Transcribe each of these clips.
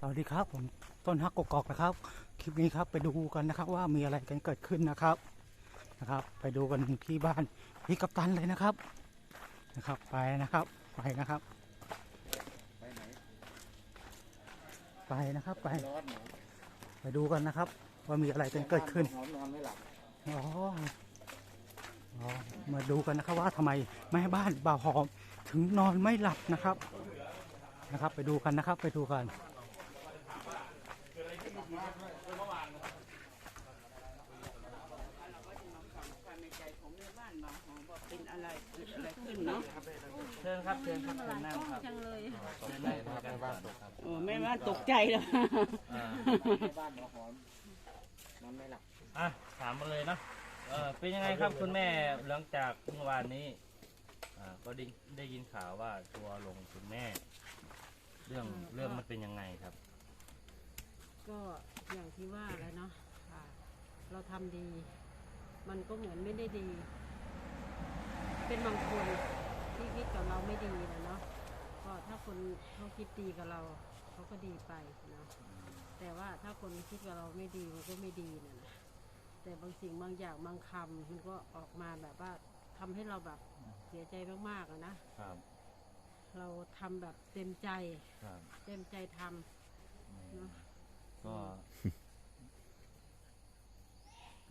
สวัสดีครับผมต้นฮักกกอกนะครับ คลิปนี้ครับไปดูกันนะครับ ว่ามีอะไรกันเกิดขึ้นนะครับนะครับ ไปดูกันที่บ้านพี่กัปตันเลยนะครับนะครับ ไปนะครับไปนะครับ ไปไหนไปนะครับไป ร้อนเหรอไปดูกันนะครับ ว่ามีอะไรกันเกิดขึ้นอมนอนไม่หลับอ๋ออ๋อมาดูกันนะครับว่าทำไมแม่บ้านบ่าวหอมถึงนอนไม่หลับนะครับนะครับ ไปดูกันนะครับ ไปดูกันความในใจของแม่บ้านบางหอมว่าเป็นอะไรเกิดอะไรขึ้นเนาะเชิญครับเชิญครับเชิญนั่งครับจังเลยตกใจนะครับแม่บ้านตกครับโอ้แม่บ้านตกใจแล้วอ่าในบ้านหมอหอมนอนไม่หลับอะถามมาเลยเนาะเออเป็นยังไงครับคุณแม่หลังจากเมื่อวานนี้อ่าก็ได้ได้ยินข่าวว่าทัวร์ลงคุณแม่ เรื่องเรื่องมันเป็นยังไงครับ ก็อย่างที่ว่าแหล้วเนาะค่ะเราทำดี มันก็เหมือนไม่ได้ดี เป็นบางคนที่คิดกับเราไม่ดีนะเนาะก็ถ้าคนเขาคิดดีกับเราเขาก็ดีไปเนาะแต่ว่าถ้าคนคิดกับเราไม่ดีมันก็ไม่ดีนะนะแต่บางสิ่งบางอย่างบางคำมันก็ออกมาแบบว่าทำให้เราแบบเสียใจมากๆอะนะ ครับเราทำแบบเต็มใจครับเต็มใจทำเนาะ ก็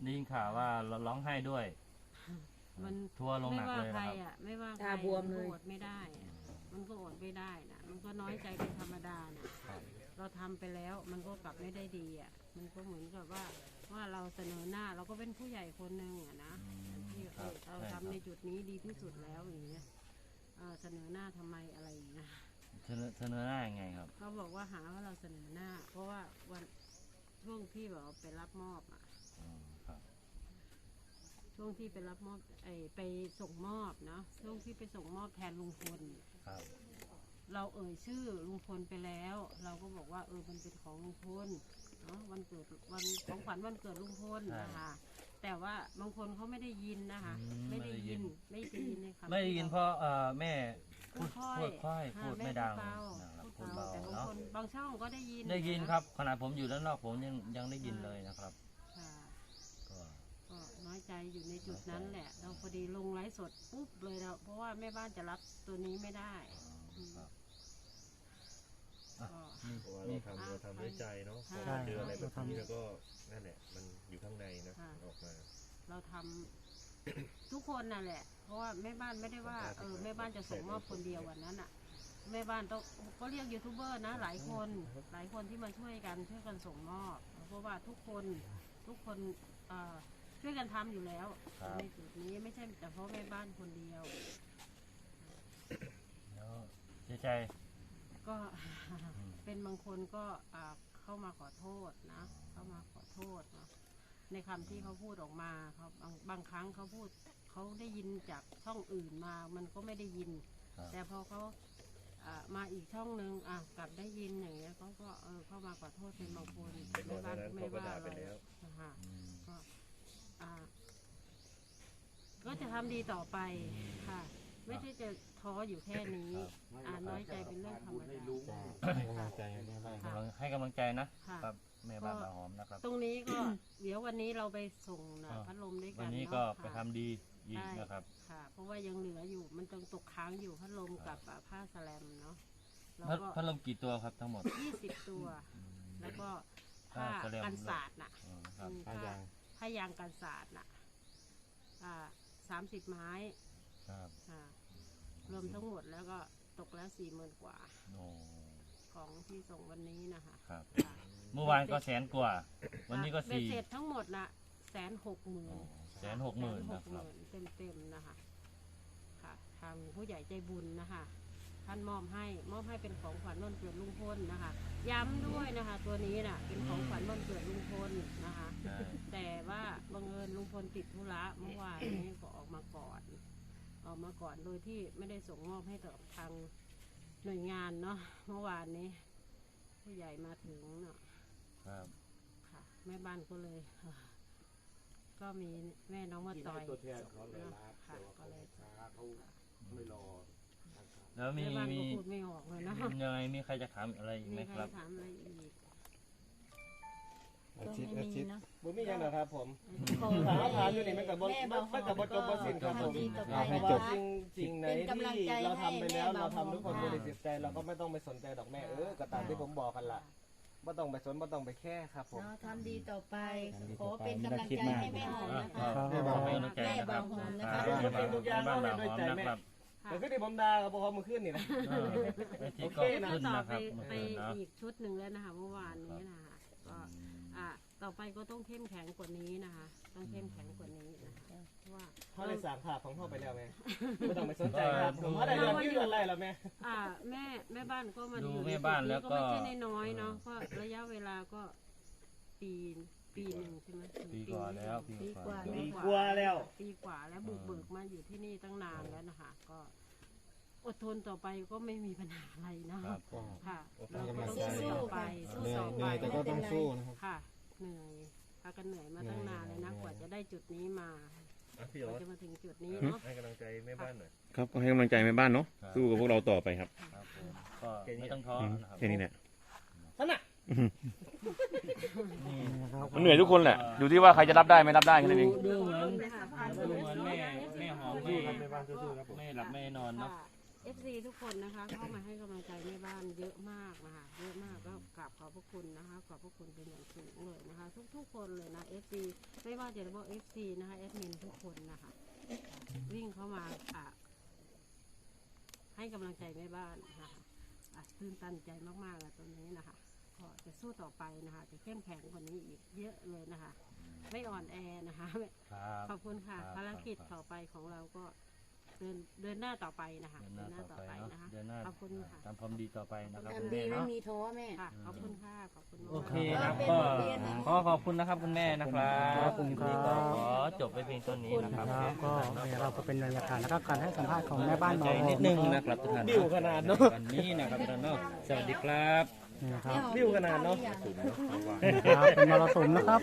ได้ยินข่าวว่าเราร้องไห้ด้วย มันทัวร์ลงหนักไม่ว่าเลยใครนะครับ อะไม่ว่าใครตาบวมเลย นก็อดไม่ได้อะมันก็อดไม่ได้นะมันก็น้อยใจเป็นธรรมดานะเราทำไปแล้วมันก็กลับไม่ได้ดีอะมันก็เหมือนกับว่าว่าเราเสนอหน้าเราก็เป็นผู้ใหญ่คนหนึ่งอะนะอืมที่คเอรับอเราใช่ทำคในรับจุดนี้ดีที่สุดแล้วอย่างเงี้ยเออเสนอหน้าทำไมอะไรอย่างเงี้ย เสนอเสนอหน้ายังไงครับ เขาบอกว่าหาว่าเราเสนอหน้า เพราะว่าวันช่วงที่แบบว่าไปรับมอบอะอืมครับ ช่วงที่ไปรับมอบไอไปส่งมอบเนาะช่วงที่ไปส่งมอบแทนลุงพล ครับเราเอ่ยชื่อลุงพลไปแล้ว เราก็บอกว่าเออมันเป็นของลุงพลเนาะวันเกิดวันของขวัญวันเกิดลุงพลนะคะแต่ว่าบางคนเขาไม่ได้ยินนะคะไม่ได้ยินไม่ได้ยินในคำไม่ได้ยินเพราะเอ่อแม่พูดค่อยพูดค่อยค่ะพูดแไม่ดังพูเบานะครับพูพูดดเบาเบาแต่บางเนาะคนบางช่องก็ได้ยินได้ยินนะครับขนาดผมอยู่ด้านนอกผมยังยังได้ยินเลยนะครับค่ะก็ก็ น้อยใจอยู่ในจุดนั้นแหละ เราพอดีลงไลฟ์สดปุ๊บเลยเราเพราะว่าแม่บ้านจะรับตัวนี้ไม่ได้อ๋อครับอะก็มีเพราะว่ามี เราทำเราทำด้วยใจเนาะพอใช่ เจออะไรแบบนี้แล้วก็นั่นแหละ มันอยู่ข้างในนะค่ะออกมา เราทำ ทุกคนน่ะแหละ เพราะว่าแม่บ้านไม่ได้ว่าเออแม่บ้านจะส่งมอบคนเดียววันนั้นอะ แม่บ้านต้องก็เรียกยูทูบเบอร์นะ หลายคนหลายคนที่มาช่วยกันช่วยกันส่งมอบ เพราะว่าทุกคนทุกคนเอ่อ ช่วยกันทำอยู่แล้วครับ ในจุดนี้ไม่ใช่แต่เพราะแม่บ้านคนเดียว แล้วเสียใจ ก็เป็นบางคนก็อ่าเข้ามาขอโทษนะ เข้ามาขอโทษเนาะในคำที่เขาพูดออกมาเขาบางบางครั้งเขาพูดเขาได้ยินจากช่องอื่นมา มันก็ไม่ได้ยิน ครับแต่พอเขาอ่ามาอีกช่องหนึ่งอะกลับได้ยินอย่างเงี้ยเขาก็เออเข้ามาขอโทษเป็นบางคนแต่ก่อนหน้านั้นไม่เขาก็ว่าด่าอะไรไปแล้ว นะคะอืม ก็อ่าก็จะทำดีต่อไปค่ะ ไม่ใช่จะท้ออยู่แค่นี้อ่าน้อยใจเป็นเรื่องธรรมดา ให้กำลังใจแม่บ้านกำลังให้กำลังใจนะค่ะ ครับแม่บ้านบาหอมนะครับ ตรงนี้ก็ เดี๋ยววันนี้เราไปส่งนะอ่า พัดลมด้วยกัวันนนี้เาะก็ค่ะไปทำดีอีกใช่นะครับ ค่ะ เพราะว่ายังเหลืออยู่ มันต้องตกค้างอยู่พัดลมกับอ่าผ้าสแลมเนาะ แล้วพัดก็พัดลมกี่ตัวครับทั้งหมด ยี่สิบตัว แล้วก็ผ้าผ้าสแลม กันศาสตร์น่ะอ๋อครับ อืมผ้ายาง ผ้ายางกันศาสตร์น่ะอ่าสามสิบไม้ครับอ่ารวมทั้งหมดแล้วก็ตกแล้วสี่หมื่นกว่า โอ้ของที่ส่งวันนี้นะคะครับ ค่ะเมื่อวานก็แสนกว่า วันนี้ก็เบ็ดสี่เสร็จทั้งหมดละแสนหกหมื่นแสนหกหมื่นหนะกคหรับ มื่นเต็มเต็มๆนะคะค่ะ ทางผู้ใหญ่ใจบุญนะคะ ท่านมอบให้มอบให้เป็นของขวัญวันเกิดลุงพลนะคะ ย้ำด้วยนะคะ ตัวนี้น่ะเป็นของขวัญวันเกิดลุงพลนะคะ ใช่ แต่ว่าบัง เอิญลุงพลติดธุระเมื่อวานนี้ก็ออกมาก่อน ออกมาก่อนโดยที่ไม่ได้ส่งมอบให้กับทางหน่วยงานเนาะเมื่อวานนี้ ผู้ใหญ่มาถึงเนาะครับค่ะแม่บ้านก็เลย ก็มีแม่น้องมาต่อยตัวแทนเขาเลยรับค่ะแต่ว่าก็เขาเลยช้าเขาไม่รอแล้วมีแม่บ้านมีก็พูดไม่ออกเลยนะยังไงมีใครจะถามอะไรอีกไหมมีใครครับถามอะไรอีก อาชิตอาชิต บุมีอย่างนะครับผมขอถามให้ถามอยู่นี่มันกับบแม่เบาหอมันกับบจบบ่สิ้นครับผมต่อไปให้เพราะจว่าบสิ่งสิ่งไหนเป็นกำลังที่ใจเราทำไปแล้วให้แม่เราทำด้วยความเบาหอบริสุทธิ์ใจเราก็ไม่ต้องไปสนใจดอกแม่เออก็ตามที่ผมบอกกันละไม่ต้องไปสนไม่ต้องไปแค่ครับผม เนาะทำดีต่อไป ขอเป็นกำลังใจให้แม่หอมนะคะ แม่บาหอมใจนะครับแม่ครับเบาหอมนะคะแม่บาหอมแม่บ้านบาหอมนะครับเดี๋ยวขึ้นที่ผมด่ากับพอมือขึ้นนี่นะ เออไอ้ที่ก็โอเคนะขึ้นต่อนะคไปรับเมื่อไปคืนเนาะ อีกชุดหนึ่งแล้วนะคะเมื่อวานนี้นะคะก็อ่า ต่อไปก็ต้องเข้มแข็งกว่านี้นะคะ ต้องเข้มแข็งกว่านี้นะคะเพราะว่า เขาเลยสั่งขาของพ่อไปแล้วแม่ไม่ต้องไปสนใจครับผมว่าได้เดือนยืดอะไรแล้วแม่อ่า แม่แม่บ้านก็มาดูอยู่ในแม่บ้านแล้วก็ไม่ใช่น้อยๆเนาะก็ระยะเวลาก็ปีปีหนึ่งใช่ไหมถึงปีกว่าแล้วปีกว่าปีกว่าแล้ว ปีกว่าแล้วบุกเบิกมาอยู่ที่นี่ตั้งนานแล้วนะคะ ก็อดทนต่อไปก็ไม่มีปัญหาอะไรเนาะครับค่ะเราก็ต้องสู้ต่อไปสู้เหนื่อต่ยอเหไปนื่อยแต่ก็ต้องสู้นะครับ ค่ะ เหนื่อยพากันเหนื่อยมาตั้งนานเลยนะกว่าจะได้จุดนี้มาอะพี่กยอว่าดจะมาถึงจุดนี้เนาะให้กำลังใจแม่บ้านหน่อย ครับก็ให้กำลังใจแม่บ้านเนาะครับ สู้กับพวกเราต่อไปครับครับผมก็ไม่ต้องท้อนะครับแค่นี้แหละนั่นน่ะนี่นะครับมันเหนื่อยทุกคนแหละอยู่ที่ว่าใครจะรับได้ไม่รับได้แค่นั้นเอง ดูเหมือนดูเหมือนแม่แม่หอมไม่ไม่หลับไม่นอนเนาะ เอฟซีทุกคนนะคะเข้ามาให้กำลังใจแม่บ้านเยอะมากนะคะเยอะมากก็กราบขอบพระคุณนะคะขอบพระคุณเป็นอย่างสูงเลยนะคะ ทุกๆคนเลยนะเอฟซีไม่ว่าจะบอกเอฟซีนะคะแอดมินทุกคนนะคะ วิ่งเข้ามาอะให้กำลังใจแม่บ้านนะคะอะตื่นตันใจมากๆเลยตรงนี้นะคะก็จะสู้ต่อไปนะคะจะเข้มแข็งกว่านี้อีกเยอะเลยนะคะ ไม่อ่อนแอนะคะ ครับขอบคุณค่ะครับภารกิจต่อไปของเราก็ เดินเดินหน้าต่อไปนะคะเดินหน้าต่อไปเนาะนะคะเดินหน้าขอบคุณค่ะทำความดีต่อไปนะครับคุณทำดีแม่ไม่เนาะ มีท้อแม่ ค่ะขอบคุณค่ะขอบคุณมาก โอเคครับก็ขอขอบคุณนะครับคุณแม่นะครับขอบคุณครับ ก็ขอจบไปเพียงตัวนี้นะครับครับก็เนี่ยเราก็เป็นบรรยากาศนะครับการให้สัมภาษณ์ของแม่บ้านใจเบาหอนิดมนึงนะครับทุกท่านบิ้วขนาดเนาะวันนี้นะครับทุกท่านเนาะสวัสดีครับ นี่นะครับบิ้วขนาดเนาะครับเป็นมรสุมนะครับ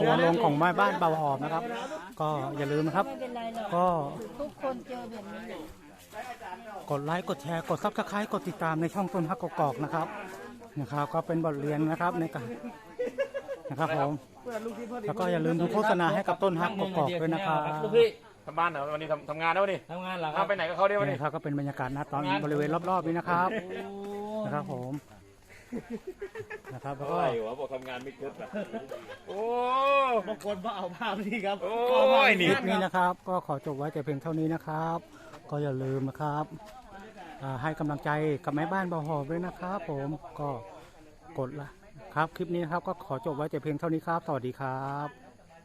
ทัวร์ลงของแม่บ้านเบาหอมนะครับ ก็อย่าลืมนะครับไม่เป็นไรหรอกก็ทุกคนเจอแบบนี้กดไลค์กดแชร์กดซับสไครต์กดติดตามในช่องต้นฮักกกอกนะครับนะครับ ก็เป็นบทเรียนนะครับในการนะครับผมแล้วก็อย่าลืมดูโฆษณาให้กับต้นฮักกกอกด้วยนะครับลูกพี่ทำบ้านเหรอวันนี้ทำทำงานแล้ววันนี้ทำงานเหรอครับไปไหนกับเขาได้วันนี่นี้ครับก็เป็นบรรยากาศนะตอนบริเวณรอบๆนี้นะครับนะครับผม นะครับแล้วก็วะบอกทำงานไม่ครบโอ้ บางคนมาเอาภาพนี่ครับโอ้ยนี่ คลิปนี้นะครับ ก็ขอจบไว้แต่เพียงเท่านี้นะครับ ก็อย่าลืมนะครับอ่าให้กำลังใจกับแม่บ้านเบาหอมด้วยนะครับ ผมก็กดละครับ คลิปนี้นะครับก็ขอจบไว้แต่เพียงเท่านี้ครับ สวัสดีครับ